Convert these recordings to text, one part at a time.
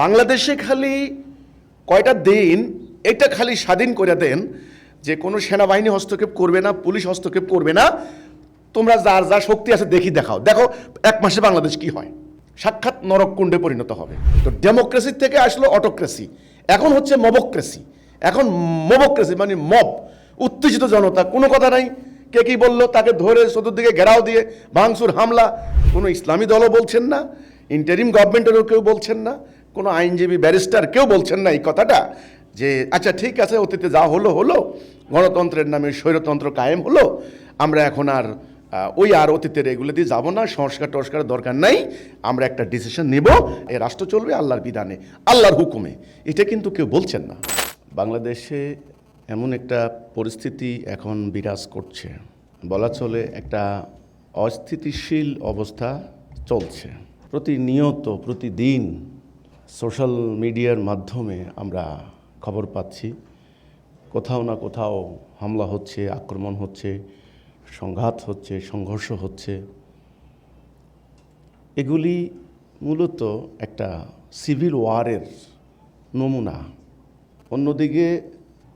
বাংলাদেশে খালি কয়টা দিন এটা খালি স্বাধীন করে দেন যে কোনো সেনাবাহিনী হস্তক্ষেপ করবে না, পুলিশ হস্তক্ষেপ করবে না। তোমরা যার যা শক্তি আছে দেখি দেখাও। দেখো, এক মাসে বাংলাদেশ কি হয়? সাক্ষাৎ নরককুণ্ডে পরিণত হবে। তো ডেমোক্রেসি থেকে আসলো অটোক্রেসি। এখন হচ্ছে মবক্রেসি। এখন মবক্রেসি মানে মব, উত্তেজিত জনতা। কোনো কথা নাই। কে কি বলল? তাকে ধরে চতুর্দিকে ঘেরাও দিয়ে ভাঙচুর, হামলা। কোনো ইসলামী দলও বলছেন না। ইন্টারিম গভর্নমেন্টেরও কেউ বলছেন না। কোনো আইনজীবী ব্যারিস্টার কেউ বলছেন না এই কথাটা যে আচ্ছা ঠিক আছে, অতীতে যা হলো হলো। গণতন্ত্রের নামে স্বৈরতন্ত্র কায়েম হলো। আমরা এখন আর ওই আর অতীতের এগুলো দিয়ে যাব না। সংস্কার টস্কার দরকার নাই। আমরা একটা ডিসিশন নেব। এ রাষ্ট্র চলবে আল্লাহর বিধানে, আল্লাহর হুকুমে। এটা কিন্তু কেউ বলছেন না। বাংলাদেশে এমন একটা পরিস্থিতি এখন বিরাজ করছে। বলা চলে একটা অস্থিতিশীল অবস্থা চলছে। প্রতিনিয়ত, প্রতিদিন সোশ্যাল মিডিয়ার মাধ্যমে আমরা খবর পাচ্ছি। কোথাও না কোথাও হামলা হচ্ছে, আক্রমণ হচ্ছে, সংঘাত হচ্ছে, সংঘর্ষ হচ্ছে। এগুলি মূলত একটা সিভিল ওয়ারের নমুনা। অন্যদিকে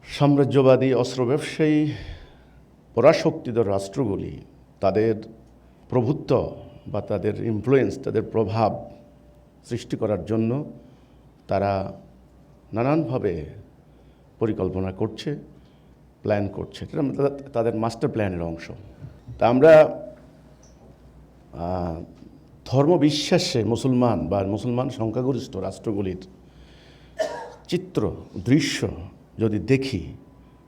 সাম্রাজ্যবাদী অস্ত্র ব্যবসায়ী পরাশক্তিধর রাষ্ট্রগুলি তাদের প্রভুত্ব বা তাদের ইনফ্লুয়েন্স তাদের প্রভাব সৃষ্টি করার জন্য তারা নানানভাবে পরিকল্পনা করছে প্ল্যান করছে। এটা তাদের মাস্টার প্ল্যানের অংশ। তা আমরা ধর্মবিশ্বাসে মুসলমান বা মুসলমান সংখ্যাগরিষ্ঠ রাষ্ট্রগুলির চিত্র, দৃশ্য যদি দেখি,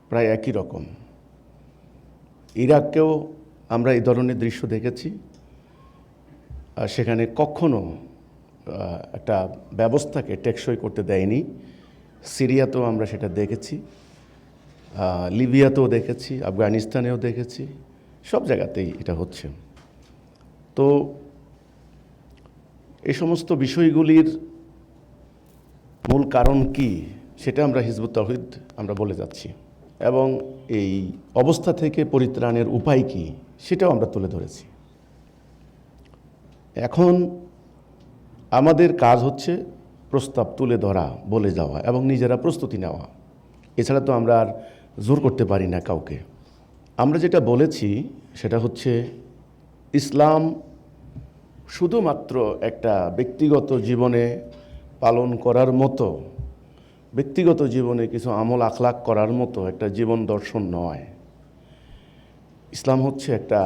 প্রায় একই রকম। ইরাককেও আমরা এই ধরনের দৃশ্য দেখেছি। আর সেখানে কখনো একটা ব্যবস্থাকে টেকসই করতে দেয়নি। সিরিয়াতেও আমরা সেটা দেখেছি লিবিয়াতেও দেখেছি, আফগানিস্তানেও দেখেছি, সব জায়গাতেই এটা হচ্ছে। তো এই সমস্ত বিষয়গুলির মূল কারণ কি সেটা আমরা হিজবুত তহিদ আমরা বলে যাচ্ছি। এবং এই অবস্থা থেকে পরিত্রাণের উপায় কি সেটাও আমরা তুলে ধরেছি। এখন আমাদের কাজ হচ্ছে প্রস্তাব তুলে ধরা, বলে যাওয়া এবং নিজেরা প্রস্তুতি নেওয়া। এছাড়া তো আমরা আর জোর করতে পারি না কাউকে। আমরা যেটা বলেছি সেটা হচ্ছে ইসলাম শুধুমাত্র একটা ব্যক্তিগত জীবনে পালন করার মতো, ব্যক্তিগত জীবনে কিছু আমল আখলাক করার মতো একটা জীবন দর্শন নয়। ইসলাম হচ্ছে একটা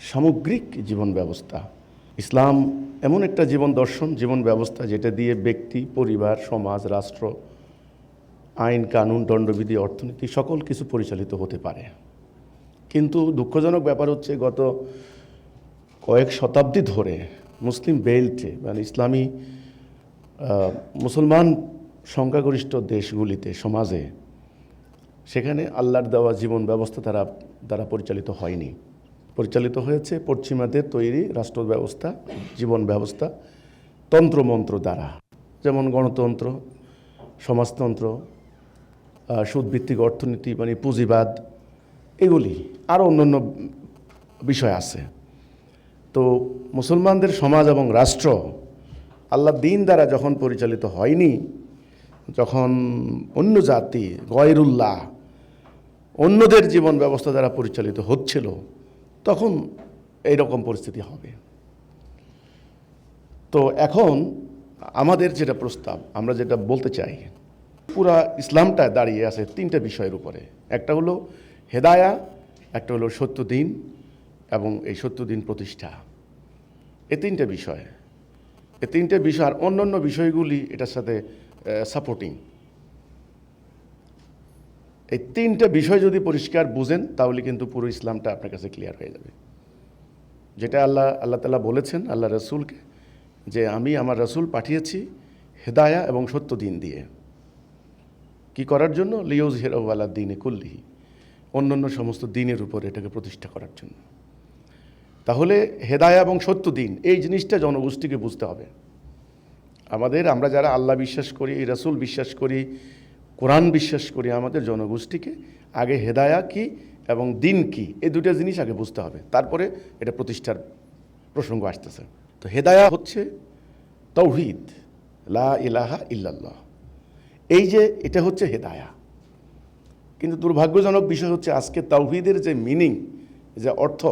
সামগ্রিক জীবন ব্যবস্থা। ইসলাম এমন একটা জীবন দর্শন, জীবন ব্যবস্থা যেটা দিয়ে ব্যক্তি, পরিবার, সমাজ, রাষ্ট্র, আইন, কানুন, দণ্ডবিধি, অর্থনীতি সকল কিছু পরিচালিত হতে পারে। কিন্তু দুঃখজনক ব্যাপার হচ্ছে গত কয়েক শতাব্দী ধরে মুসলিম বেল্টে মানে ইসলামী মুসলমান সংখ্যাগরিষ্ঠ দেশগুলিতে, সমাজে, সেখানে আল্লাহর দেওয়া জীবন ব্যবস্থা তারা, দ্বারা পরিচালিত হয়নি। পরিচালিত হয়েছে পশ্চিমাদের তৈরি রাষ্ট্র ব্যবস্থা জীবন ব্যবস্থা, তন্ত্রমন্ত্র দ্বারা। যেমন গণতন্ত্র, সমাজতন্ত্র সুদভিত্তিক অর্থনীতি মানে পুঁজিবাদ, এগুলি আরও অন্যান্য বিষয় আছে। তো মুসলমানদের সমাজ এবং রাষ্ট্র আল্লাহ দিন দ্বারা যখন পরিচালিত হয়নি, যখন অন্য জাতি, গয়রুল্লাহ, অন্যদের জীবন ব্যবস্থা দ্বারা পরিচালিত হচ্ছিল তখন এই রকম পরিস্থিতি হবে। তো এখন আমাদের যেটা প্রস্তাব, আমরা যেটা বলতে চাই, পুরা ইসলামটা দাঁড়িয়ে আছে তিনটা বিষয়ের উপরে। একটা হলো হেদায়া, একটা হলো সত্য দিন এবং এই সত্য দিন প্রতিষ্ঠা। এ তিনটে বিষয়। এ তিনটে বিষয় আর অন্যান্য বিষয়গুলি এটার সাথে সাপোর্টিং এই তিনটে বিষয় যদি পরিষ্কার বুঝেন, তাহলে কিন্তু পুরো ইসলামটা আপনার কাছে ক্লিয়ার হয়ে যাবে। যেটা আল্লাহ আল্লাহ তালা বলেছেন, আল্লাহ রসুলকে, যে আমি আমার রসুল পাঠিয়েছি হেদায়া এবং সত্য দিন দিয়ে। কি করার জন্য? লিওজ হেরওয়ালা দিনে কুল্লিহি অন্য অন্য সমস্ত দিনের উপর এটাকে প্রতিষ্ঠা করার জন্য। তাহলে হেদায়া এবং সত্য দিন, এই জিনিসটা জনগোষ্ঠীকে বুঝতে হবে। আমাদের আমরা যারা আল্লাহ বিশ্বাস করি রসুল বিশ্বাস করি কোরআন বিশ্বাস করি, আমাদের জনগোষ্ঠীকে, আগে হেদায়া কি এবং দিন কি, এই দুটো জিনিস আগে বুঝতে হবে। তারপরে এটা প্রতিষ্ঠার প্রসঙ্গ আসতেছে। তো হেদায়া হচ্ছে তৌহিদ, লা ইলাহা ইল্লাল্লাহ। এই যে এটা হচ্ছে হেদায়া। কিন্তু দুর্ভাগ্যজনক বিষয় হচ্ছে আজকে তাওহিদের যে মিনিং, যে অর্থ,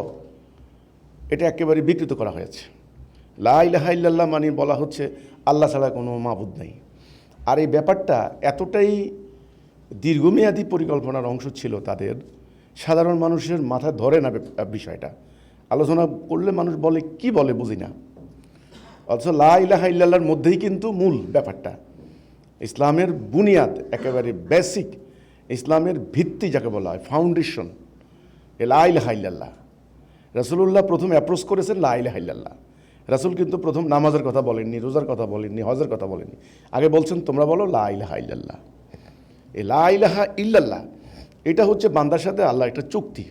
এটা একেবারে বিকৃত করা হয়েছে। লা ইলাহা ইল্লাল্লাহ মানে বলা হচ্ছে, আল্লাহ ছাড়া কোনো মাবুদ নেই। আর এই ব্যাপারটা এতটাই দীর্ঘমেয়াদী পরিকল্পনার অংশ ছিল তাদের, সাধারণ মানুষের মাথায় ধরে না বিষয়টা। আলোচনা করলে মানুষ বলে, কি বলে বুঝি না। অথচ লা ইলাহা ইল্লাল্লাহর মধ্যেই কিন্তু মূল ব্যাপারটা। ইসলামের বুনিয়াদ একেবারে বেসিক ইসলামের ভিত্তি যাকে বলা হয় ফাউন্ডেশন এ লা ইলাহা ইল্লাল্লাহ। রাসূলুল্লাহ প্রথম অ্যাপ্রোচ করেছেন লা ইলাহা ইল্লাল্লাহ। রাসূল কিন্তু প্রথম নামাজের কথা বলেননি, রোজার কথা বলেননি, হজের কথা বলেননি। আগে বলছেন, তোমরা বলো, লা ইলাহা ইল্লাল্লাহ। এই লা ইলাহা ইল্লাল্লাহ, এটা হচ্ছে বান্দার সাথে আল্লাহ একটা চুক্তি।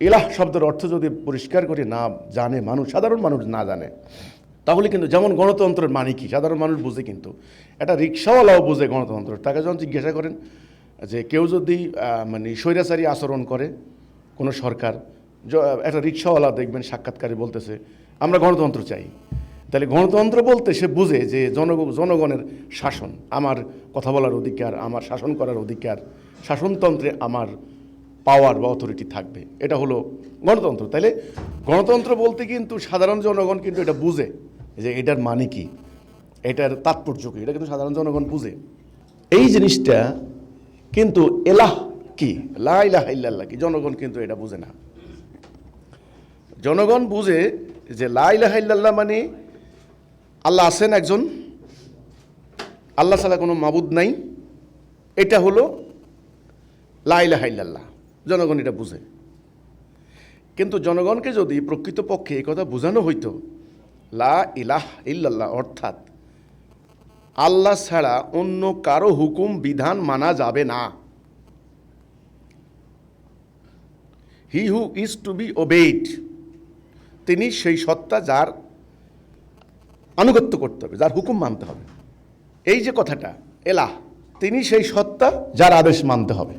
এলাহ শব্দের অর্থ যদি পরিষ্কার করে না জানে মানুষ, সাধারণ মানুষ না জানে, তাহলে কিন্তু যেমন গণতন্ত্রের মানে কি? সাধারণ মানুষ বুঝে কিন্তু। একটা রিক্সাওয়ালাও বুঝে গণতন্ত্র। তাকে যখন জিজ্ঞাসা করেন যে, কেউ যদি মানে স্বৈরাচারী আচরণ করে, কোনো সরকার একটা রিক্সাওয়ালা দেখবেন, সাক্ষাৎকারে বলতেছে আমরা গণতন্ত্র চাই। তাহলে গণতন্ত্র বলতে সে বুঝে যে জন, জনগণের শাসন আমার কথা বলার অধিকার, আমার শাসন করার অধিকার, শাসনতন্ত্রে আমার পাওয়ার বা অথরিটি থাকবে। এটা হলো গণতন্ত্র। তাইলে গণতন্ত্র বলতে কিন্তু সাধারণ জনগণ কিন্তু এটা বুঝে যে এটার মানে কি, এটার তাৎপর্য কি, এটা কিন্তু সাধারণ জনগণ বুঝে। এই জিনিসটা কিন্তু এলাহ কি? লা ইলাহা ইল্লাল্লাহ কি? জনগণ কিন্তু এটা বুঝে না। জনগণ বুঝে যে লা ইলাহা ইল্লাল্লাহ মানে আল্লাহ আছেন একজন। আল্লাহ ছাড়া কোনো মাবুদ নাই। এটা হলো লা ইলাহা ইল্লাল্লাহ। জনগণ এটা বুঝে। কিন্তু জনগণকে যদি প্রকৃতপক্ষে এই কথা বোঝানো হইতো, লা ইলাহ ইল্লাল্লাহ অর্থাৎ আল্লাহ ছাড়া অন্য কারও হুকুম, বিধান মানা যাবে না। He who is to be obeyed. তিনি সেই সত্তা যার আনুগত্য করতে হবে, যার হুকুম মানতে হবে। এই যে কথাটা, এলাহ, তিনি সেই সত্তা যার আদেশ মানতে হবে।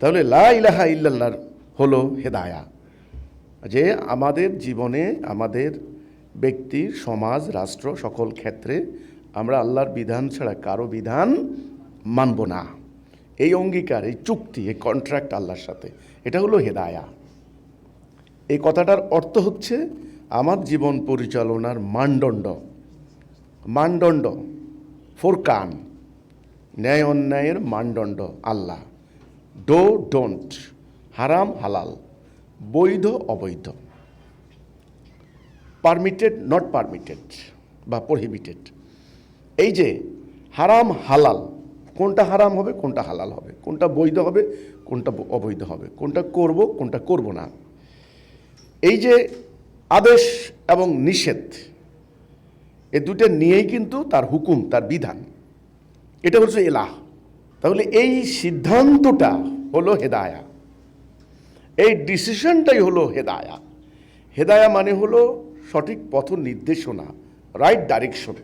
তাহলে লা ইলাহা ইল্লাল্লাহর হলো হেদায়া। যে আমাদের জীবনে, আমাদের ব্যক্তির সমাজ, রাষ্ট্র, সকল ক্ষেত্রে আমরা আল্লাহর বিধান ছাড়া কারও বিধান মানব না। এই অঙ্গীকার, এই চুক্তি, এই কন্ট্রাক্ট আল্লাহর সাথে, এটা হলো হেদায়া। এই কথাটার অর্থ হচ্ছে আমার জীবন পরিচালনার মানদণ্ড। মানদণ্ড, ফোরকান, ন্যায় অন্যায়ের মানদণ্ড আল্লাহ। ডো, ডোন্ট, হারাম, হালাল, বৈধ, অবৈধ। পারমিটেড, নট পারমিটেড বা প্রহিবিটেড। এই যে হারাম, হালাল, কোনটা হারাম হবে, কোনটা হালাল হবে, কোনটা বৈধ হবে, কোনটা অবৈধ হবে, কোনটা করব কোনটা করব না। এই যে আদেশ এবং নিষেধ, এ দুটো নিয়েই কিন্তু তার হুকুম, তার বিধান। এটা হচ্ছে এলাহ। তাহলে এই সিদ্ধান্তটা হলো হেদায়া। এই ডিসিশনটাই হলো হেদায়া। হেদায়া মানে হলো সঠিক পথ নির্দেশনা রাইট ডাইরেকশন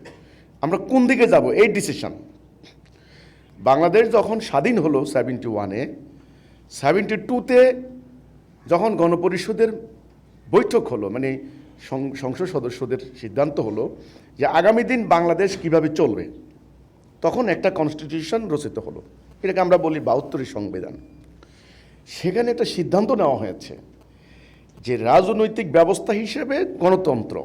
আমরা কোন দিকে যাব? এই ডিসিশন বাংলাদেশ যখন স্বাধীন হলো সেভেন্টি ওয়ানে সেভেন্টি টুতে যখন গণপরিষদের বৈঠক হলো মানে সংসদ সদস্যদের সিদ্ধান্ত হলো যে আগামী দিন বাংলাদেশ কীভাবে চলবে। তখন একটা কনস্টিটিউশন রচিত হলো। এটাকে আমরা বলি বাহাত্তরের সংবিধান। সেখানে একটা সিদ্ধান্ত নেওয়া হয়েছে যে রাজনৈতিক ব্যবস্থা হিসেবে গণতন্ত্র,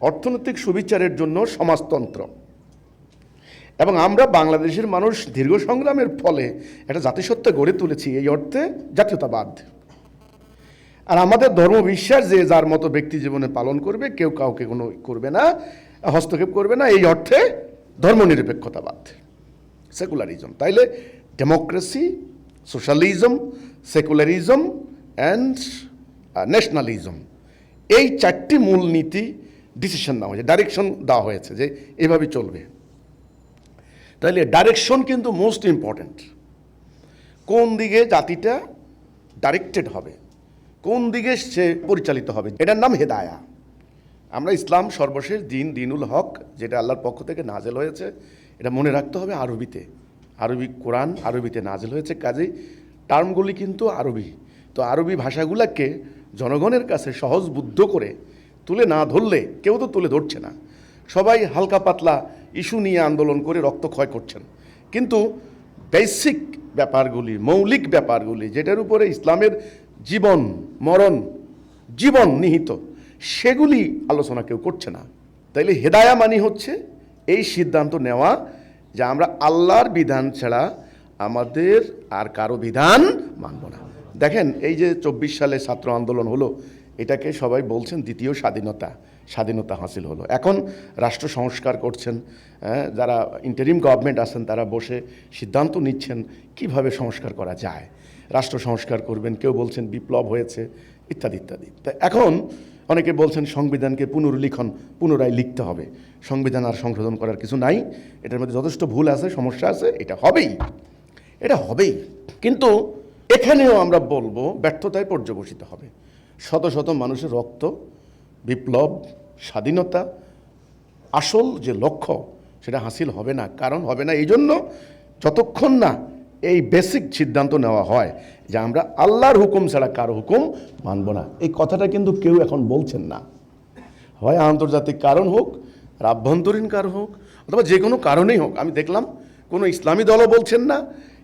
অর্থনৈতিক সুবিচারের জন্য সমাজতন্ত্র। এবং আমরা বাংলাদেশের মানুষ দীর্ঘ সংগ্রামের ফলে একটা জাতিসত্তা গড়ে তুলেছি, এই অর্থে জাতীয়তাবাদ। আর আমাদের ধর্ম বিশ্বাস যে যার মতো ব্যক্তি জীবনে পালন করবে, কেউ কাউকে কোনো করবে না, হস্তক্ষেপ করবে না, এই অর্থে ধর্মনিরপেক্ষতাবাদ সেকুলারিজম তাইলে democracy socialism secularism and nationalism এই চারটি মূল নীতি ডিসিশন দেওয়া হয়েছে ডাইরেকশন দেওয়া হয়েছে যে এভাবে চলবে। তাহলে ডাইরেকশন কিন্তু মোস্ট ইম্পর্ট্যান্ট কোন দিকে জাতিটা ডাইরেক্টেড হবে? কোন দিকে সে পরিচালিত হবে? এটার নাম হেদায়া। আমরা ইসলাম সর্বশেষ দিন দিনুল হক, যেটা আল্লাহর পক্ষ থেকে নাজেল হয়েছে, এটা মনে রাখতে হবে আরবিতে। আরবি কোরআন, আরবিতে নাজেল হয়েছে কাজেই টার্মগুলি কিন্তু আরবি। তো আরবি ভাষাগুলোকে জনগণের কাছে সহজ বুদ্ধ করে তুলে না ধরলে কেউ তো তুলে ধরছে না। সবাই হালকা পাতলা ইস্যু নিয়ে আন্দোলন করে রক্তক্ষয় করছেন। কিন্তু বেসিক ব্যাপারগুলি, মৌলিক ব্যাপারগুলি, যেটার উপরে ইসলামের জীবন মরণ জীবন নিহিত সেগুলি আলোচনা কেউ করছে না। তাইলে হেদায়া মানি হচ্ছে এই সিদ্ধান্ত নেওয়া যে আমরা আল্লাহর বিধান ছাড়া আমাদের আর কারও বিধান মানব না। দেখেন এই যে চব্বিশ সালে ছাত্র আন্দোলন হলো এটাকে সবাই বলছেন দ্বিতীয় স্বাধীনতা স্বাধীনতা হাসিল হলো। এখন রাষ্ট্র সংস্কার করছেন হ্যাঁ, যারা ইন্টারিম গভর্নমেন্ট আছেন তারা বসে সিদ্ধান্ত নিচ্ছেন কীভাবে সংস্কার করা যায়। রাষ্ট্র সংস্কার করবেন, কেউ বলছেন বিপ্লব হয়েছে, ইত্যাদি ইত্যাদি। তা এখন অনেকে বলছেন সংবিধানকে পুনর্লিখন, পুনরায় লিখতে হবে। সংবিধান আর সংশোধন করার কিছু নাই, এটার মধ্যে যথেষ্ট ভুল আছে, সমস্যা আছে, এটা হবেই। এটা হবেই। কিন্তু এখানেও আমরা বলব, ব্যর্থতায় পর্যবসিত হবে। শত শত মানুষের রক্ত, বিপ্লব, স্বাধীনতা, আসল যে লক্ষ্য, সেটা হাসিল হবে না, কারণ হবে না। এই জন্য যতক্ষণ না এই বেসিক সিদ্ধান্ত নেওয়া হয় যে আমরা আল্লাহর হুকুম ছাড়া কারও হুকুম মানব না। এই কথাটা কিন্তু কেউ এখন বলছেন না। হয় আন্তর্জাতিক কারণ হোক, আর আভ্যন্তরীণ কারণ হোক, অথবা যে কোনো কারণেই হোক, আমি দেখলাম কোনো ইসলামী দলও বলছেন না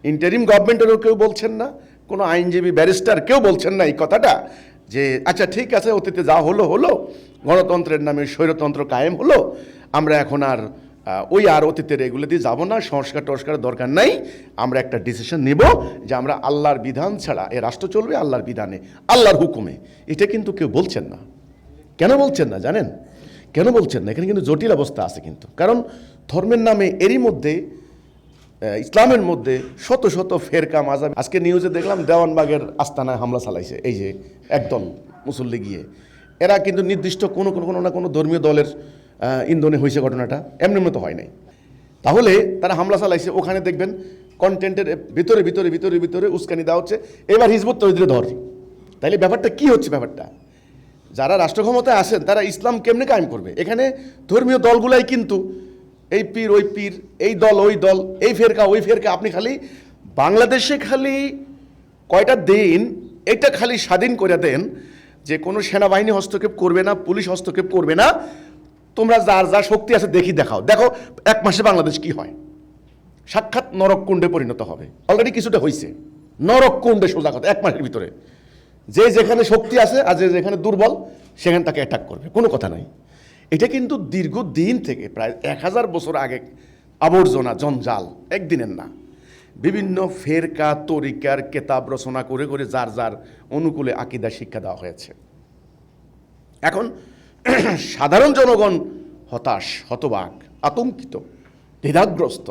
ইন্টারিম গভর্নমেন্টেরও কেউ বলছেন না, কোনো আইনজীবী ব্যারিস্টার কেউ বলছেন না এই কথাটা যে আচ্ছা ঠিক আছে, অতীতে যা হলো হলো, গণতন্ত্রের নামে স্বৈরতন্ত্র কায়েম হলো, আমরা এখন আর ওই আর অতীতের এগুলো দিয়ে যাব না, সংস্কার টস্কার দরকার নাই। আমরা একটা ডিসিশন নেব যে আমরা আল্লাহর বিধান ছাড়া, এ রাষ্ট্র চলবে আল্লাহর বিধানে, আল্লাহর হুকুমে। এটা কিন্তু কেউ বলছেন না। কেন বলছেন না, জানেন? কেন বলছেন না? এখানে কিন্তু জটিল অবস্থা আছে কিন্তু। কারণ ধর্মের নামে এরই মধ্যে ইসলামের মধ্যে শত শত ফেরকা মাজাব। আজকে নিউজে দেখলাম, দেওয়ানবাগের আস্তানায় হামলা চালাইছে। এই যে একদল মুসল্লি গিয়ে। এরা কিন্তু নির্দিষ্ট কোনো কোনো না কোনো ধর্মীয় দলের ইন্ধনে হয়েছে ঘটনাটা, এমনি মতো হয় নাই। তাহলে তারা হামলা চালাইছে, ওখানে দেখবেন কন্টেন্টের ভিতরে ভিতরে ভিতরে ভিতরে উস্কানি দেওয়া হচ্ছে। এবার হিজবুত তৈরি ধর। তাইলে ব্যাপারটা কি হচ্ছে ব্যাপারটা? যারা রাষ্ট্র ক্ষমতায় আসেন তারা ইসলাম কেমনে কায়েম করবে? এখানে ধর্মীয় দলগুলাই কিন্তু এই পীর, ওই পীর, এই দল, ওই দল, এই ফেরকা, ওই ফেরকা, আপনি খালি বাংলাদেশে খালি কয়টা দিন, এটা খালি স্বাধীন করে দেন যে কোনো সেনাবাহিনী হস্তক্ষেপ করবে না, পুলিশ হস্তক্ষেপ করবে না তোমরা যার যা শক্তি আছে দেখি দেখাও। দেখো, এক মাসে বাংলাদেশ কি হয়? সাক্ষাৎ নরককুণ্ডে পরিণত হবে। অলরেডি কিছুটা হয়েছে নরককুণ্ডে সোজা কথা, এক মাসের ভিতরে। যে যেখানে শক্তি আছে আর যে যেখানে দুর্বল, সেখানে তাকে অ্যাটাক করবে। কোনো কথা নাই। এটা কিন্তু দীর্ঘদিন থেকে, প্রায় এক হাজার বছর আগে আবর্জনা, জঞ্জাল, একদিনের না। বিভিন্ন ফেরকা, তরিকার কেতাব রচনা করে করে যার যার অনুকূলে আকিদা শিক্ষা দেওয়া হয়েছে। এখন সাধারণ জনগণ হতাশ, হতবাক, আতঙ্কিত, দ্বিধাগ্রস্ত,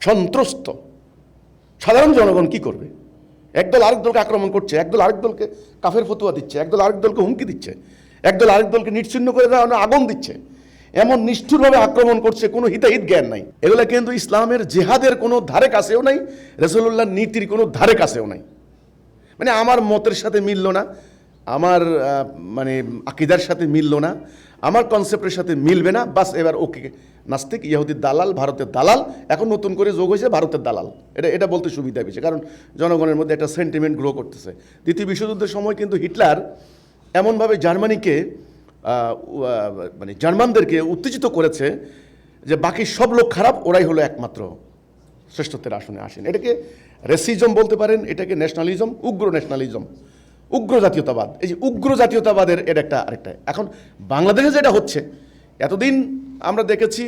সন্ত্রস্ত। সাধারণ জনগণ কি করবে? একদল আরেক দলকে আক্রমণ করছে, একদল আরেক দলকে কাফের ফতুয়া দিচ্ছে, একদল আরেক দলকে হুমকি দিচ্ছে, একদল আরেক দলকে নিচ্ছিন্ন করে দেওয়া আগুন দিচ্ছে। এমন নিষ্ঠুরভাবে আক্রমণ করছে, কোনো হিতাহিত জ্ঞান নাই। এগুলো কিন্তু ইসলামের জেহাদের কোনো ধারে কাছেও নাই রসুল্লাহ নীতির কোনো ধারে কাছেও নাই। মানে আমার মতের সাথে মিলল না আমার মানে আকিদার সাথে মিলল না, আমার কনসেপ্টের সাথে মিলবে না, বাস এবার ওকে নাস্তিক ইহুদির দালাল, ভারতের দালাল, এখন নতুন করে যোগ হয়েছে ভারতের দালাল। এটা এটা বলতে সুবিধা বেশি কারণ জনগণের মধ্যে একটা সেন্টিমেন্ট গ্রো করতেছে। দ্বিতীয় বিশ্বযুদ্ধের সময় কিন্তু হিটলার এমনভাবে জার্মানিকে মানে জার্মানদেরকে উত্তেজিত করেছে যে বাকি সব লোক খারাপ, ওরাই হলো একমাত্র শ্রেষ্ঠত্বের আসনে আসেন। এটাকে রেসিজম বলতে পারেন, এটাকে ন্যাশনালিজম উগ্র ন্যাশনালিজম উগ্র জাতীয়তাবাদ এই যে উগ্র জাতীয়তাবাদের এটা একটা আরেকটা। এখন বাংলাদেশে যেটা হচ্ছে, এতদিন আমরা দেখেছি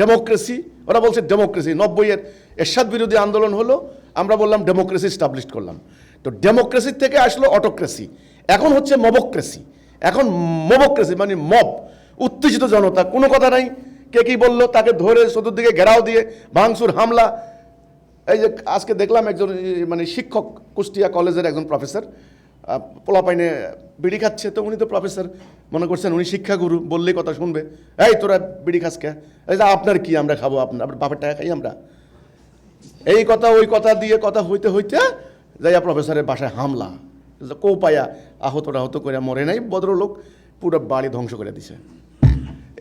ডেমোক্রেসি, ওরা বলছে ডেমোক্রেসি, নব্বইয়ের এরশাদ বিরোধী আন্দোলন হলো, আমরা বললাম ডেমোক্রেসি স্টাবলিশ করলাম। তো ডেমোক্রেসির থেকে আসলো অটোক্রেসি এখন হচ্ছে মবক্রেসি এখন মবক্রেসি মানে মব উত্তেজিত জনতা, কোনো কথা নাই, কে কি বলল, তাকে ধরে চতুর্দিকে ঘেরাও দিয়ে ভাঙচুর, হামলা। এই যে আজকে দেখলাম একজন মানে শিক্ষক কুষ্টিয়া কলেজের একজন প্রফেসর পোলাপাইনে বিড়ি খাচ্ছে, তো উনি তো প্রফেসর মনে করছেন, উনি শিক্ষাগুরু, বললেই কথা শুনবে। এই, তোরা বিড়ি খাস কে? এই আপনার কি আমরা খাব আপনার বাপের টাকা খাই আমরা? এই কথা, ওই কথা দিয়ে কথা হইতে হইতে যাইয়া প্রফেসরের বাসায় হামলা। কো পায়া আহত আহত করে মরে নাই, ভদ্রলোক পুরো বাড়ি ধ্বংস করে দিছে।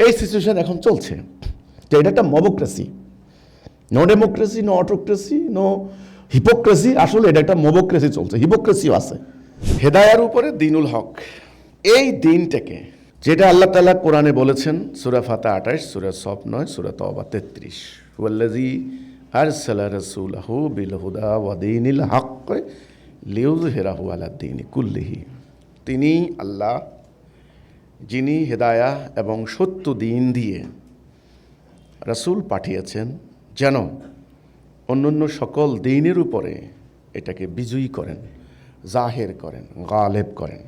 এই সিচুয়েশন এখন চলছে। তো এটা একটা mobocracy. No democracy no autocracy no hypocrisy আসলে এটা একটা মবোক্রেসি চলছে। হিপোক্রেসিও আছে। হেদায়ার উপরে দিনুল হক। এই দিনটাকে, যেটা আল্লাহ তালা কোরআনে বলেছেন, সুরা ফাতা আঠাশ, সুরা সব নয়, সুরা তবা তেত্রিশ। ওয়াল্লাজি আর সালা রসুলাহু বিল হুদা ওয়াদিনিল হক লিউজ হেরাহু আলাদ্দিন কুল্লিহি। তিনি আল্লাহ, যিনি হেদায়া এবং সত্য দিন দিয়ে রাসূল পাঠিয়েছেন, যেন অন্যান্য সকল দিনের উপরে এটাকে বিজয়ী করেন। জাহের করেন, গালেব করেন।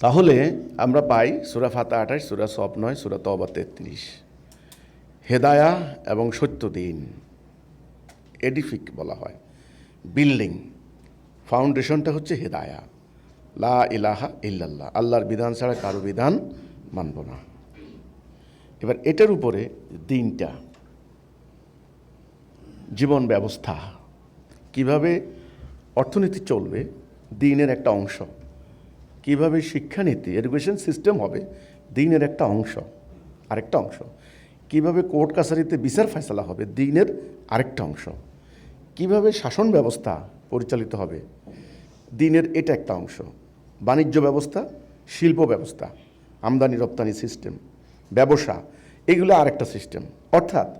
তাহলে আমরা পাই সুরা ফাতা আঠাশ, সুরা সব নয়, সুরা তবা তেত্রিশ। হেদায়া এবং সত্য দিন এডিফিক বলা হয়। বিল্ডিং ফাউন্ডেশনটা হচ্ছে হেদায়া। লা ইলাহা ইল্লাল্লাহ, আল্লাহর বিধান ছাড়া কারও বিধান মানব না। এবার এটার উপরে দিনটা, জীবন ব্যবস্থা, কীভাবে অর্থনীতি চলবে দিনের একটা অংশ। কীভাবে শিক্ষানীতি এডুকেশন সিস্টেম হবে, দিনের একটা অংশ, আরেকটা অংশ। কীভাবে কোর্ট কাছারিতে বিচার ফয়সলা হবে, দিনের আরেকটা অংশ। কীভাবে শাসন ব্যবস্থা পরিচালিত হবে, দিনের এটা একটা অংশ। বাণিজ্য ব্যবস্থা, শিল্প ব্যবস্থা, আমদানি রপ্তানি সিস্টেম ব্যবসা, এগুলো আরেকটা সিস্টেম অর্থাৎ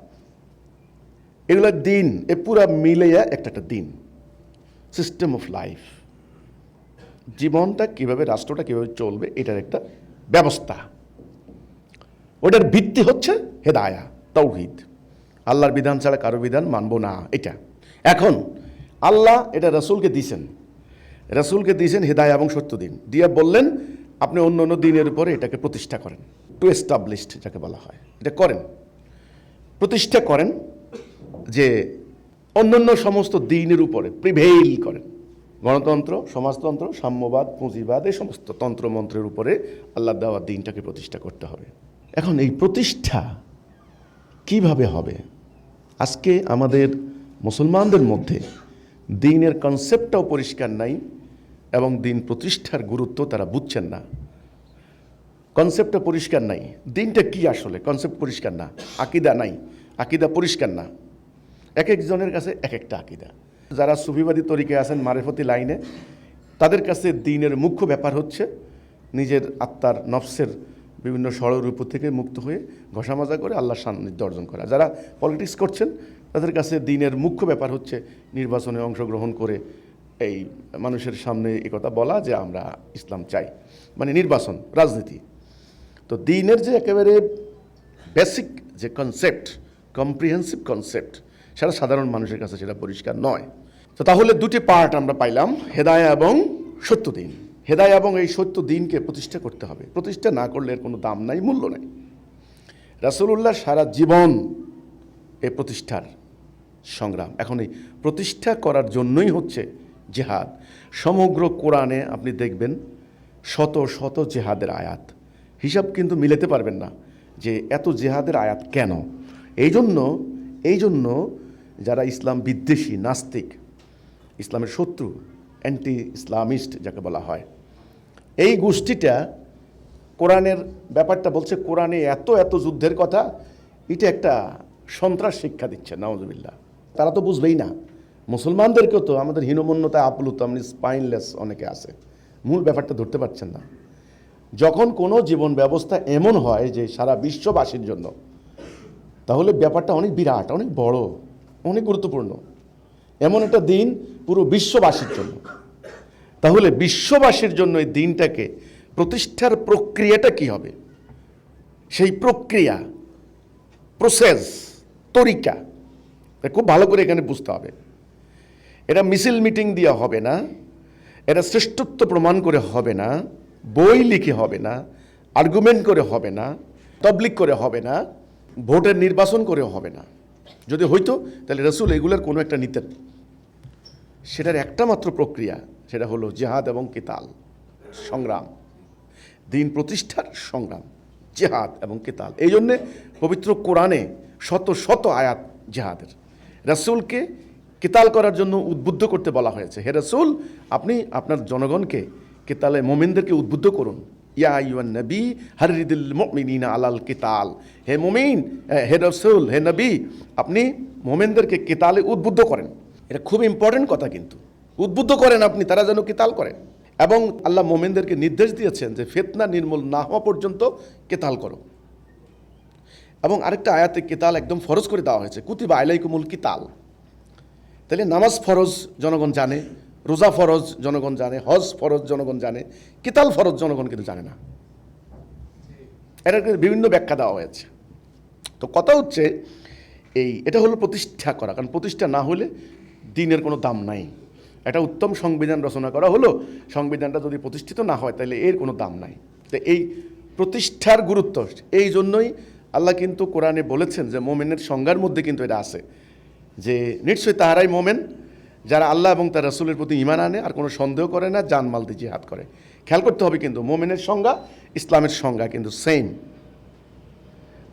এগুলো দিন, এ পুরা মিলেয়া একটা একটা দিন। সিস্টেম অফ লাইফ জীবনটা কীভাবে, রাষ্ট্রটা কীভাবে চলবে, এটার একটা ব্যবস্থা। ওটার ভিত্তি হচ্ছে হেদায়া তৌহিদ আল্লাহর বিধান ছাড়া কারও বিধান মানবো না, এটা। এখন, আল্লাহ এটা রসুলকে দিয়েছেন রসুলকে দিয়েছেন হেদায়া এবং সত্য দিন। দিয়ে বললেন, আপনি অন্য অন্য দিনের উপরে এটাকে প্রতিষ্ঠা করেন। টু এস্টাবলিশড যাকে বলা হয়। এটা করেন। প্রতিষ্ঠা করেন যে অন্যান্য সমস্ত দিনের উপরে প্রিভেইল করেন। গণতন্ত্র, সমাজতন্ত্র, সাম্যবাদ, পুঁজিবাদ, এই সমস্ত তন্ত্রমন্ত্রের উপরে আল্লাহ দেওয়া দিনটাকে প্রতিষ্ঠা করতে হবে। এখন এই প্রতিষ্ঠা কীভাবে হবে? আজকে আমাদের মুসলমানদের মধ্যে দিনের কনসেপ্টটাও পরিষ্কার নাই এবং দিন প্রতিষ্ঠার গুরুত্ব তারা বুঝছেন না। কনসেপ্টটা পরিষ্কার নাই। দিনটা কি আসলে? কনসেপ্ট পরিষ্কার না। আকিদা নাই। আকিদা পরিষ্কার না। এক একজনের কাছে এক একটা আকিদা। যারা সুফিবাদী তরিকে আছেন মারেফতি লাইনে, তাদের কাছে দিনের মুখ্য ব্যাপার হচ্ছে নিজের আত্মার নফসের বিভিন্ন ষড়রূপ থেকে মুক্ত হয়ে ঘষা মাজা করে আল্লাহর সান্নিধ্য অর্জন করা। যারা পলিটিক্স করছেন, তাদের কাছে দিনের মুখ্য ব্যাপার হচ্ছে নির্বাচনে অংশগ্রহণ করে এই মানুষের সামনে কথা বলা যে আমরা ইসলাম চাই। মানে নির্বাচন, রাজনীতি। তো দিনের যে একেবারে বেসিক যে কনসেপ্ট কম্প্রিহেন্সিভ কনসেপ্ট সেটা সাধারণ মানুষের কাছে সেটা পরিষ্কার নয়। তো তাহলে দুটি পার্ট আমরা পাইলাম, হেদায়া এবং সত্য দিন। হেদায়া এবং এই সত্য দিনকে প্রতিষ্ঠা করতে হবে। প্রতিষ্ঠা না করলে এর কোনো দাম নাই, মূল্য নাই। রাসূলুল্লাহ সারা জীবন এই প্রতিষ্ঠার সংগ্রাম। এখন এই প্রতিষ্ঠা করার জন্যই হচ্ছে জেহাদ। সমগ্র কোরআনে আপনি দেখবেন শত শত জেহাদের আয়াত। হিসাব কিন্তু মিলাতে পারবেন না যে এত জেহাদের আয়াত কেন? এই জন্য এই জন্য যারা ইসলাম বিদ্বেষী, নাস্তিক, ইসলামের শত্রু অ্যান্টি ইসলামিস্ট যাকে বলা হয়। এই গোষ্ঠীটা কোরআনের ব্যাপারটা বলছে, কোরআনে এত এত যুদ্ধের কথা, এটা একটা সন্ত্রাস শিক্ষা দিচ্ছে নওয়াজবিল্লা তারা তো বুঝবেই না। মুসলমানদেরকেও তো আমাদের হীনমন্যতায় আপ্লুত আপনি স্পাইনলেস অনেকে আছে। মূল ব্যাপারটা ধরতে পারছেন না। যখন কোনো জীবন ব্যবস্থা এমন হয় যে সারা বিশ্ববাসীর জন্য, তাহলে ব্যাপারটা অনেক বিরাট, অনেক বড়। অনেক গুরুত্বপূর্ণ। এমন একটা দিন পুরো বিশ্ববাসীর জন্য। তাহলে বিশ্ববাসীর জন্য এই দিনটাকে প্রতিষ্ঠার প্রক্রিয়াটা কি হবে? সেই প্রক্রিয়া প্রসেস তরিকা খুব ভালো করে এখানে বুঝতে হবে। এটা মিছিল মিটিং দিয়ে হবে না, এটা শ্রেষ্ঠত্ব প্রমাণ করে হবে না, বই লিখে হবে না আর্গুমেন্ট করে হবে না তবলিক করে হবে না, ভোটের নির্বাচন করে হবে না। যদি হইতো, তাহলে রসুল এগুলোর কোনো একটা নিতেন। সেটার একটা মাত্র প্রক্রিয়া, সেটা হলো জেহাদ এবং কেতাল, সংগ্রাম। দিন প্রতিষ্ঠার সংগ্রাম, জেহাদ এবং কেতাল। এই জন্যে পবিত্র কোরআনে শত শত আয়াত জেহাদের। রাসূলকে কেতাল করার জন্য উদ্বুদ্ধ করতে বলা হয়েছে। হে রাসূল, আপনি আপনার জনগণকে কেতালে মোমিনদেরকে উদ্বুদ্ধ করুন। ইয়া হরিদুল মুমিনিনা আলাল কেতাল হে মুমিন হে রসুল, হে নবী, আপনি মোমেনদেরকে কেতালে উদ্বুদ্ধ করেন। এটা খুব ইম্পর্টেন্ট কথা কিন্তু। উদ্বুদ্ধ করেন আপনি, তারা যেন কেতাল করেন। এবং আল্লাহ মোমেনদেরকে নির্দেশ দিয়েছেন যে ফেতনা নির্মূল না হওয়া পর্যন্ত কেতাল করো। এবং আরেকটা আয়াতে কেতাল একদম ফরজ করে দেওয়া হয়েছে। কুতিবা আইলাইকুমুল কিতাল। তাহলে নামাজ ফরজ জনগণ জানে রোজা ফরজ জনগণ জানে, হজ ফরজ জনগণ জানে, কিতাল ফরজ জনগণ কিন্তু জানে না। কিন্তু বিভিন্ন ব্যাখ্যা দেওয়া হয়েছে। তো কথা হচ্ছে এই, এটা হলো প্রতিষ্ঠা করা, কারণ প্রতিষ্ঠা না হলে দিনের কোনো দাম নাই। একটা উত্তম সংবিধান রচনা করা হলো, সংবিধানটা যদি প্রতিষ্ঠিত না হয় তাহলে এর কোনো দাম নাই। তো এই প্রতিষ্ঠার গুরুত্ব, এই জন্যই আল্লাহ কিন্তু কোরআনে বলেছেন যে মোমেনের সংজ্ঞার মধ্যে কিন্তু এটা আছে। যে নিশ্চয়ই তাহারাই মোমেন যারা আল্লাহ এবং তার রাসূলের প্রতি ইমান আনে আর কোনো সন্দেহ করে না জান মাল দিয়ে জিহাদ করে। খেয়াল করতে হবে কিন্তু, মোমেনের সংজ্ঞা, ইসলামের সংজ্ঞা কিন্তু সেম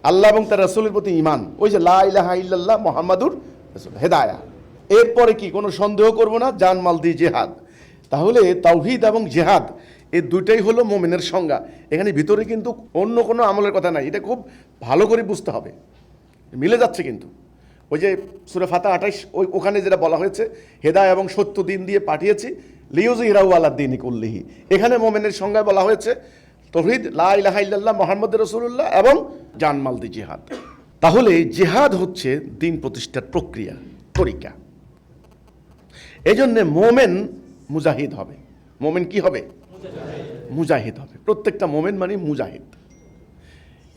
আল্লাহ এবং তার রাসূলের প্রতি ইমান ওই যে লা ইল্লাল্লাহ মোহাম্মদুর হেদায়া। এরপরে কি, কোনো সন্দেহ করব না জান মাল দিয়ে জেহাদ। তাহলে তাওহিদ এবং জেহাদ, এই দুইটাই হলো মোমেনের সংজ্ঞা। এখানে ভিতরে কিন্তু অন্য কোনো আমলের কথা নাই, এটা খুব ভালো করে বুঝতে হবে। মিলে যাচ্ছে কিন্তু। ওই যে সুরে ফাতা আঠাইশ, ওই ওখানে যেটা বলা হয়েছে, হেদায় এবং সত্য দিন দিয়ে পাঠিয়েছি লিউজ ইরাউ আল্লাহ দিন কুল্লিহি। এখানে মোমেনের সংজ্ঞায় বলা হয়েছে, তহিদ, লা মোহাম্মদ রসুল্লাহ এবং জানমাল দি জিহাদ। তাহলে জেহাদ হচ্ছে দিন প্রতিষ্ঠার প্রক্রিয়া, তরিকা। এই জন্যে মোমেন মুজাহিদ হবে। মোমেন কি হবে? মুজাহিদ হবে। প্রত্যেকটা মোমেন মানে মুজাহিদ।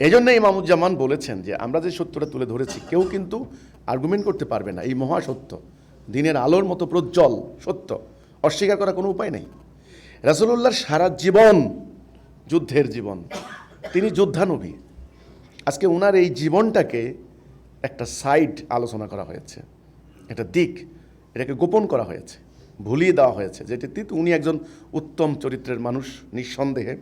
এই জন্য ইমামুজ্জামান বলেছেন যে আমরা যে সত্যটা তুলে ধরেছি, কেউ কিন্তু আর্গুমেন্ট করতে পারবে না, এই মহাসত্য দিনের আলোর মতো প্রজ্জ্বল সত্য। অস্বীকার করার কোনো উপায় নেই। রাসূলুল্লাহর সারা জীবন, যুদ্ধের জীবন, তিনি যোদ্ধানবী। আজকে ওনার এই জীবনটাকে একটা সাইড আলোচনা করা হয়েছে। একটা দিক, এটাকে গোপন করা হয়েছে, ভুলিয়ে দেওয়া হয়েছে যেটি উনি একজন উত্তম চরিত্রের মানুষ, নিঃসন্দেহে।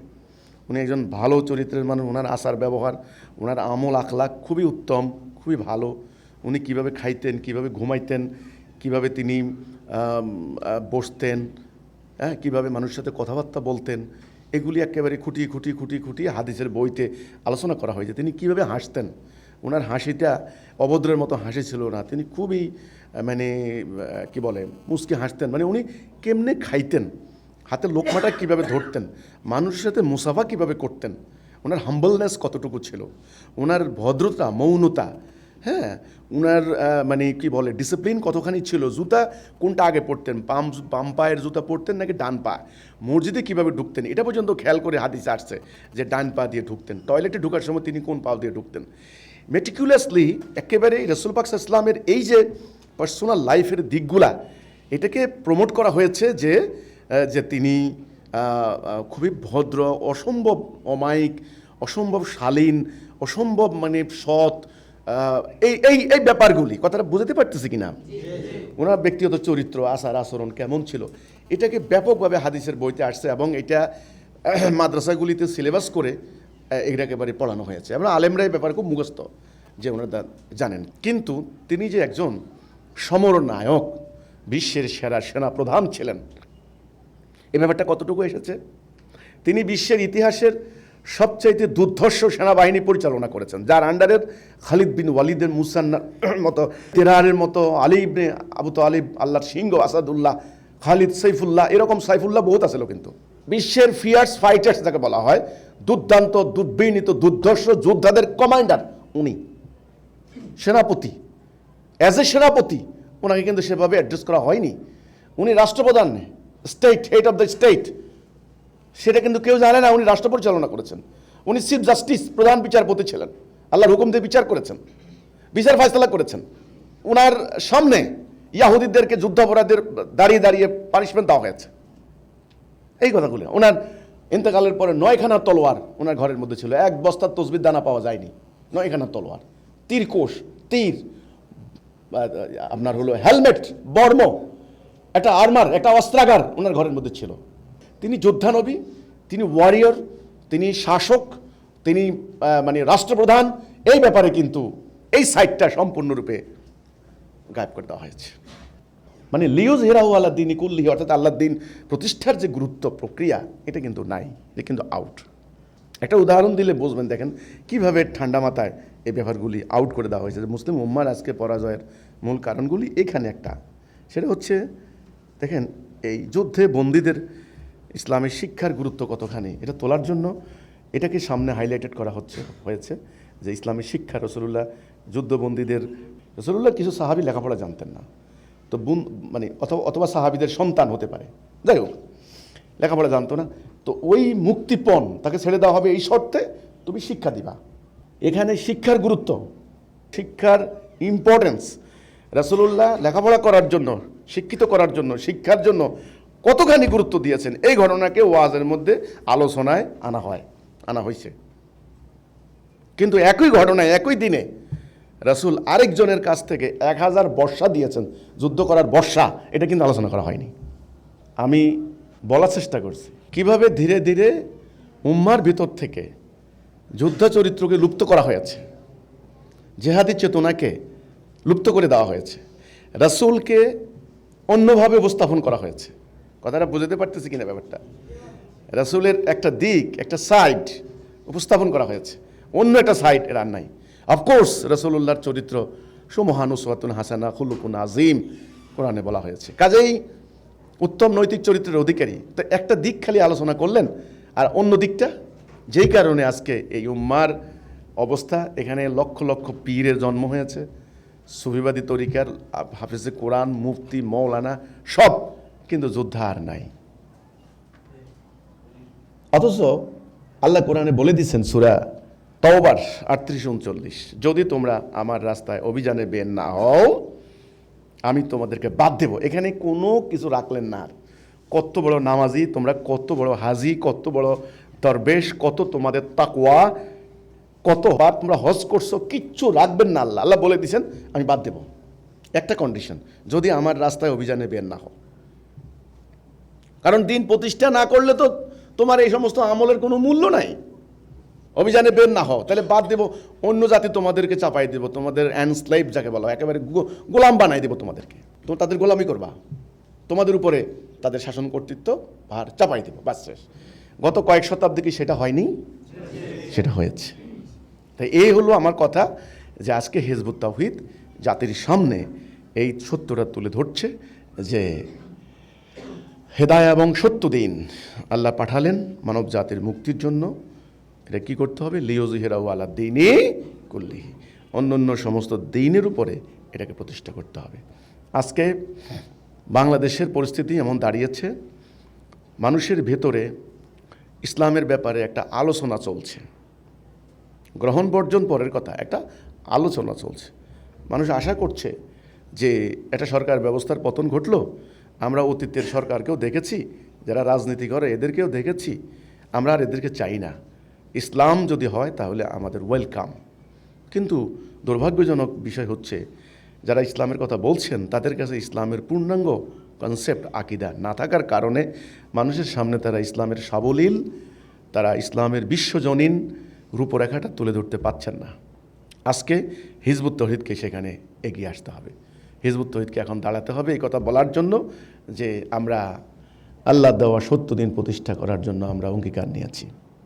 উনি একজন ভালো চরিত্রের মানুষ ওনার আচার ব্যবহার ওনার আমল আখলাক খুবই উত্তম, খুবই ভালো। উনি কীভাবে খাইতেন, কীভাবে ঘুমাইতেন, কীভাবে তিনি বসতেন হ্যাঁ কীভাবে মানুষের সাথে কথাবার্তা বলতেন, এগুলি একেবারে খুঁটিয়ে খুঁটিয়ে খুঁটিয়ে খুঁটিয়ে হাদিসের বইতে আলোচনা করা হয়েছে। তিনি কীভাবে হাসতেন? ওনার হাসিটা অভদ্রের মতো হাসি ছিল না। তিনি খুবই মানে কি বলে মুসকে হাসতেন। মানে উনি কেমনে খাইতেন? হাতের লোকমাটা কীভাবে ধরতেন? মানুষের সাথে মুসাফা কীভাবে করতেন? ওনার হাম্বলনেস কতটুকু ছিল? ওনার ভদ্রতা, মৌনতা হ্যাঁ? ওনার মানে কি বলে ডিসিপ্লিন কতখানি ছিল? জুতা কোনটা আগে পড়তেন পাম বাম পায়ের জুতা পড়তেন নাকি ডান পা? মসজিদে কীভাবে ঢুকতেন? এটা পর্যন্ত খেয়াল করে হাদিস আসছে যে ডান পা দিয়ে ঢুকতেন। টয়লেটে ঢোকার সময় তিনি কোন পা দিয়ে ঢুকতেন? মেটিকুলাসলি একেবারে রসুল পাকস ইসলামের এই যে পার্সোনাল লাইফের দিকগুলা, এটাকে প্রমোট করা হয়েছে যে যে তিনি খুবই ভদ্র অসম্ভব অমায়িক অসম্ভব শালীন অসম্ভব মানে সৎ এই এই এই ব্যাপারগুলি কথাটা বুঝতে পারতেছি কিনা? ওনার ব্যক্তিগত চরিত্র আচার আচরণ কেমন ছিল? এটাকে ব্যাপকভাবে হাদিসের বইতে আসছে এবং এটা মাদ্রাসাগুলিতে সিলেবাস করে এটা একেবারে পড়ানো হয়েছে। আমরা আলেমরা এই ব্যাপারে খুব মুখস্থ যে ওনারা জানেন। কিন্তু তিনি যে একজন সমর নায়ক বিশ্বের সেরা সেনা প্রধান ছিলেন এই ব্যাপারটা কতটুকু এসেছে? তিনি বিশ্বের ইতিহাসের সবচাইতে দুর্ধর্ষ সেনাবাহিনী পরিচালনা করেছেন, যার আন্ডারের খালিদ বিন ওয়ালিদের মুসান্নার মতো তেরারের মতো, আলী ইবনে আবু তো আলিব আল্লাহর সিংহ, আসাদুল্লাহ, খালিদ সাইফুল্লাহ, এরকম সাইফুল্লাহ বহুত আছিল কিন্তু। বিশ্বের ফিয়ার্স ফাইটার্স যাকে বলা হয়, দুর্দান্ত, দুর্বিনীত, দুর্ধর্ষ যোদ্ধাদের কমান্ডার উনি। সেনাপতি। অ্যাজ এ সেনাপতি ওনাকে কিন্তু সেভাবে অ্যাড্রেস করা হয়নি। উনি রাষ্ট্রপ্রধান। State head of the state সেটা কিন্তু কেউ জানে না, উনি রাষ্ট্র পরিচালনা করেছেন। উনি চিফ জাস্টিস প্রধান বিচারপতি ছিলেন। আল্লাহর হুকুম দিয়ে বিচার করেছেন, বিচার ফয়সলা করেছেন। ওনার সামনে ইয়াহুদিদেরকে যুদ্ধাপরাধের দাঁড়িয়ে দাঁড়িয়ে পানিশমেন্ট দেওয়া হয়েছে। এই কথাগুলো। ওনার ইন্তেকালের পরে নয়খানা তলোয়ার ওনার ঘরের মধ্যে ছিল। এক বস্তার তসবির দানা পাওয়া যায়নি। নয়খানা তলোয়ার। তীর কোষ, তীর আপনার হলো হেলমেট, বর্ম একটা আর্মার একটা অস্ত্রাগার ওনার ঘরের মধ্যে ছিল। তিনি যোদ্ধানবী তিনি ওয়ারিয়র তিনি শাসক, তিনি মানে রাষ্ট্রপ্রধান, এই ব্যাপারে কিন্তু এই সাইটটা সম্পূর্ণরূপে গায়েব করে দেওয়া হয়েছে। মানে লিওজ হেরাউ আল্লাহ দিন ইকুল্লিহি অর্থাৎ আল্লাহ দিন প্রতিষ্ঠার যে গুরুত্ব প্রক্রিয়া, এটা কিন্তু নাই, এটা কিন্তু আউট একটা উদাহরণ দিলে বুঝবেন, দেখেন কীভাবে ঠান্ডা মাথায় এই ব্যাপারগুলি আউট করে দেওয়া হয়েছে। মুসলিম উম্মার আজকে পরাজয়ের মূল কারণগুলি এখানে একটা। সেটা হচ্ছে দেখেন, এই যুদ্ধে বন্দীদের ইসলামের শিক্ষার গুরুত্ব কতখানি, এটা তোলার জন্য এটাকে সামনে হাইলাইটেড করা হচ্ছে, হয়েছে যে ইসলামের শিক্ষা রসুল্লাহ যুদ্ধবন্দীদের রসুল্লাহ কিছু সাহাবি লেখাপড়া জানতেন না। তো বুন মানে অথবা অথবা সাহাবিদের সন্তান হতে পারে। যাই হোক, লেখাপড়া জানতো না। তো ওই মুক্তিপণ তাকে ছেড়ে দেওয়া হবে এই শর্তে তুমি শিক্ষা দিবা। এখানে শিক্ষার গুরুত্ব, শিক্ষার ইম্পর্টেন্স রাসুলুল্লাহ লেখাপড়া করার জন্য শিক্ষিত করার জন্য, শিক্ষার জন্য কতখানি গুরুত্ব দিয়েছেন? এই ঘটনাকে ওয়াজের মধ্যে আলোচনায় আনা হয়, আনা হয়েছে। কিন্তু একই ঘটনায়, একই দিনে রাসূল আরেকজনের কাছ থেকে এক হাজার বর্ষা দিয়েছেন, যুদ্ধ করার বর্ষা, এটা কিন্তু আলোচনা করা হয়নি। আমি বলার চেষ্টা করছি, কীভাবে ধীরে ধীরে উম্মার ভিতর থেকে যুদ্ধ চরিত্রকে লুপ্ত করা হয়েছে, জেহাদি চেতনাকে লুপ্ত করে দেওয়া হয়েছে। রাসূলকে অন্যভাবে উপস্থাপন করা হয়েছে। কথাটা বুঝতে পারতেছি কিনা ব্যাপারটা? রাসূলের একটা দিক, একটা সাইড উপস্থাপন করা হয়েছে। অন্য একটা সাইড এর আর নাই। অফকোর্স রসুল্লাহর চরিত্র সুমহান উসওয়াতুন হাসানা, খুলুকুন আজিম কোরআনে বলা হয়েছে। কাজেই উত্তম নৈতিক চরিত্রের অধিকারী। তো একটা দিক খালি আলোচনা করলেন, আর অন্য দিকটা, যেই কারণে আজকে এই উম্মার অবস্থা, এখানে লক্ষ লক্ষ পীরের জন্ম হয়েছে সুফিবাদী তরিকার হাফিজে কোরআন, মুফতি, মৌলানা, সব কিন্তু যোদ্ধা আর নাই। অথচ আল্লাহ কোরআনে বলে দিচ্ছেন সুরা তওবার আটত্রিশ উনচল্লিশ, যদি তোমরা আমার রাস্তায় অভিযানে বের না হও, আমি তোমাদেরকে বাদ দেব। এখানে কোনো কিছু রাখলেন না আর। কত বড় নামাজি, তোমরা কত বড় হাজি, কত বড় দরবেশ, কত তোমাদের তাকুয়া কতবার তোমরা হজ করছ, কিচ্ছু রাখবেন না আল্লাহ। আল্লাহ বলে দিয়েছেন, আমি বাদ দেব। একটা কন্ডিশন যদি আমার রাস্তায় অভিযানে বের না হও। কারণ দিন প্রতিষ্ঠা না করলে তো তোমার এই সমস্ত আমলের কোনো মূল্য নাই। অভিযানে বের না হও, তাহলে বাদ দেবো। অন্য জাতি তোমাদেরকে চাপাই দেবো, তোমাদের অ্যানস্লাইভ যাকে বলা একেবারে গোলাম বানাই দেবো তোমাদেরকে। তো তাদের গোলামি করবা। তোমাদের উপরে তাদের শাসন কর্তৃত্ব ভার চাপাই দেবো বাস শেষ। গত কয়েক শতাব্দী কি সেটা হয়নি? সেটা হয়েছে। তাই এই হলো আমার কথা যে আজকে হেজবুত তাহিদ জাতির সামনে এই সত্যটা তুলে ধরছে যে হেদায়া এবং সত্য দিন আল্লাহ পাঠালেন মানব জাতির মুক্তির জন্য। এটা কী করতে হবে? লিওজিহেরাউ আলা দিনে করলি অন্য অন্য সমস্ত দিনের উপরে এটাকে প্রতিষ্ঠা করতে হবে। আজকে বাংলাদেশের পরিস্থিতি এমন দাঁড়িয়েছে, মানুষের ভেতরে ইসলামের ব্যাপারে একটা আলোচনা চলছে। গ্রহণ বর্জন পরের কথা, একটা আলোচনা চলছে। মানুষ আশা করছে যে এটা সরকার ব্যবস্থার পতন ঘটলো, আমরা অতীতের সরকারকেও দেখেছি, যারা রাজনীতি করে এদেরকেও দেখেছি, আমরা আর এদেরকে চাই না। ইসলাম যদি হয় তাহলে আমাদের ওয়েলকাম। কিন্তু দুর্ভাগ্যজনক বিষয় হচ্ছে, যারা ইসলামের কথা বলছেন, তাদের কাছে ইসলামের পূর্ণাঙ্গ কনসেপ্ট আকিদা না থাকার কারণে মানুষের সামনে তারা ইসলামের সাবলীল, তারা ইসলামের বিশ্বজনীন রূপরেখাটা তুলে ধরতে পাচ্ছেন না। আজকে হিজবুত তহিদকে সেখানে এগিয়ে আসতে হবে। হিজবুত তহিদকে এখন দাঁড়াতে হবে এই কথা বলার জন্য যে আমরা আল্লাহ দেওয়া সত্য দিন প্রতিষ্ঠা করার জন্য আমরা অঙ্গীকার নিয়েছি।